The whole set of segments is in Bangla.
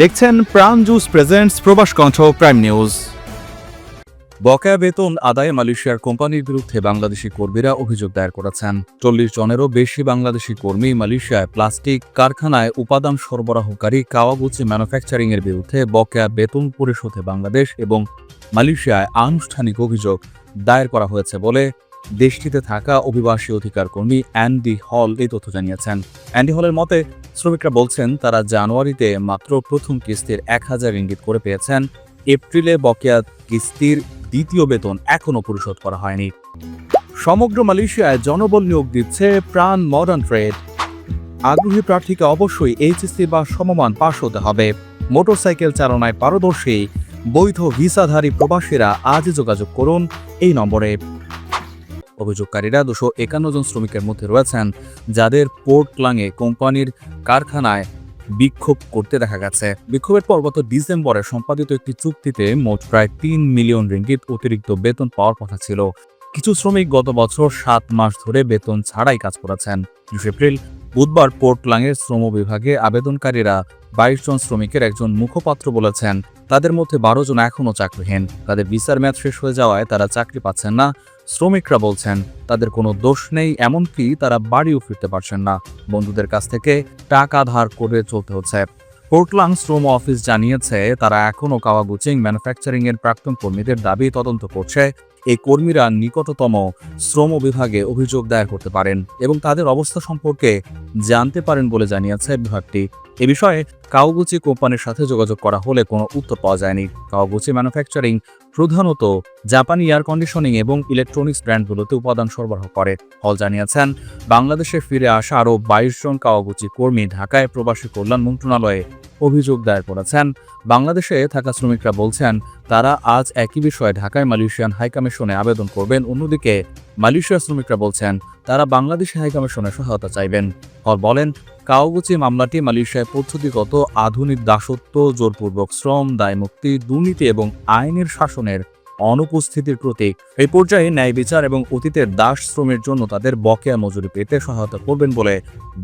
দেখছেন প্রাণ জুস প্রেজেন্টস প্রবাস কণ্ঠ প্রাইম নিউজ বকেয়া বেতন আদায়ে মালয়েশিয়ার কোম্পানির বিরুদ্ধে বাংলাদেশি কর্মীরা অভিযোগ দায়ের করেছেন। চল্লিশ জনেরও বেশি বাংলাদেশি কর্মী মালয়েশিয়ায় প্লাস্টিক কারখানায় উপাদান সরবরাহকারী কাওয়াগুচি ম্যানুফ্যাকচারিং এর বিরুদ্ধে বকেয়া বেতন পরিশোধে বাংলাদেশ এবং মালয়েশিয়ায় আনুষ্ঠানিক অভিযোগ দায়ের করা হয়েছে বলে দেশটিতে থাকা অভিবাসী অধিকার কর্মী অ্যান্ডি হল এই তথ্য জানিয়েছেন। অ্যান্ডি হলের মতে, শ্রমিকরা বলছেন, তারা জানুয়ারিতে মাত্র প্রথম কিস্তির এক হাজার ইঙ্গিত করে পেয়েছেন। এপ্রিলে বকেয়া কিস্তির দ্বিতীয় বেতন এখনও পরিশোধ করা হয়নি। সমগ্র মালয়েশিয়ায় জনবল নিয়োগ দিচ্ছে প্রাণ মডার্ন ট্রেড আগ্রহী প্রার্থীকে অবশ্যই এইচএসসি বা সমমান পাশ হতে হবে। মোটরসাইকেল চালনায় পারদর্শী, বৈধ ভিসাধারী প্রবাসীরা আজই যোগাযোগ করুন এই নম্বরে। অভিযোগকারীরা দুশো একান্ন জন শ্রমিকের মধ্যে রয়েছেন, যাদের পোর্ট ক্লাঙে কোম্পানির কারখানায় বিক্ষোভ করতে দেখা গেছে। বিক্ষোভের পর গত ডিসেম্বরে সম্পাদিত একটি চুক্তিতে মোট প্রায় তিন মিলিয়ন রিঙ্গিত অতিরিক্ত বেতন পাওয়ার কথা ছিল। কিছু শ্রমিক গত বছর সাত মাস ধরে বেতন ছাড়াই কাজ করেছেন। বিশ এপ্রিল বুধবার পোর্টলাংয়ের শ্রম বিভাগে আবেদনকারীরা বাইশ জন শ্রমিকের একজন মুখপাত্র বলেছেন, তাদের মধ্যে বারো জন এখনও চাকরিহীন। তাদের বিচার মেয়াদ শেষ হয়ে যাওয়ায় তারা চাকরি পাচ্ছেন না। শ্রমিকরা বলছেন, তাদের কোনো দোষ নেই, এমনকি তারা বাড়িও ফিরতে পারছেন না। বন্ধুদের কাছ থেকে টাকা ধার করে চলতে হচ্ছে। পোর্টলাং শ্রম অফিস জানিয়েছে, তারা এখনও কাওয়াগুচিং ম্যানুফ্যাকচারিং এর প্রাক্তন কর্মীদের দাবি তদন্ত করছে। এই কর্মীরা নিকটতম শ্রম বিভাগে অভিযোগ দায়ের করতে পারেন এবং তাদের অবস্থা সম্পর্কে জানতে পারেন বলে জানিয়েছে বিভাগটি। এ বিষয়ে কাওগুচি কোম্পানির সাথে যোগাযোগ করা হলে কোনো উত্তর পাওয়া যায়নি। কাওগুচি ম্যানুফ্যাকচারিং প্রধানত জাপানি এয়ার কন্ডিশনিং এবং ইলেকট্রনিক্স ব্র্যান্ডগুলোতে উপাদান সরবরাহ করে। হল জানিয়েছেন, বাংলাদেশে ফিরে আসা আরও বাইশ জন কাওয়াগুচি কর্মী ঢাকায় প্রবাসী কল্যাণ মন্ত্রণালয়ে অভিযোগ দায়ের করেছেন। বাংলাদেশে থাকা শ্রমিকরা বলছেন, তারা আজ একই বিষয়ে ঢাকায় মালয়েশিয়ান হাইকমিশনে আবেদন করবেন। অন্যদিকে মালয়েশিয়ার শ্রমিকরা বলছেন, তারা বাংলাদেশি হাইকমিশনে সহায়তা চাইবেন। হল বলেন কাওগুচি মামলাটি মালয়েশিয়ায় পদ্ধতিগত আধুনিক দাসত্ব, জোরপূর্বক শ্রম, দায়মুক্তি, দুর্নীতি এবং আইনের শাসনের অনুপস্থিতির প্রতীক। এই পর্যায়ে ন্যায় বিচার এবং অতীতের দাস শ্রমের জন্য তাদের বকেয়া মজুরি পেতে সহায়তা করবেন বলে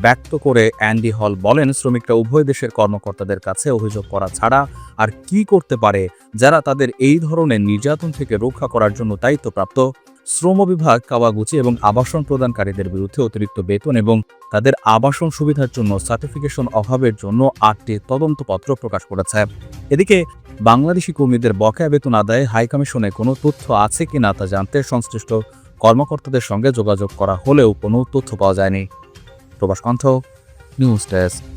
ব্যক্ত করে অ্যান্ডি হল বলেন, শ্রমিকরা উভয় দেশের কর্মকর্তাদের কাছে অভিযোগ করা ছাড়া আর কি করতে পারে যারা তাদের এই ধরনের নির্যাতন থেকে রক্ষা করার জন্য দায়িত্বপ্রাপ্ত শ্রম বিভাগ, কাওয়াগুচি এবং আবাসন প্রদানকারীদের বিরুদ্ধে অতিরিক্ত বেতন এবং তাদের আবাসন সুবিধার জন্য সার্টিফিকেশন অভাবের জন্য আটটি তদন্তপত্র প্রকাশ করেছে। এদিকে, বাংলাদেশি কর্মীদের বকেয়া বেতন আদায়ে হাইকমিশনে কোনো তথ্য আছে কি না তা জানতে সংশ্লিষ্ট কর্মকর্তাদের সঙ্গে যোগাযোগ করা হলেও কোনো তথ্য পাওয়া যায়নি। প্রবাস কণ্ঠ নিউজ ডেস্ক।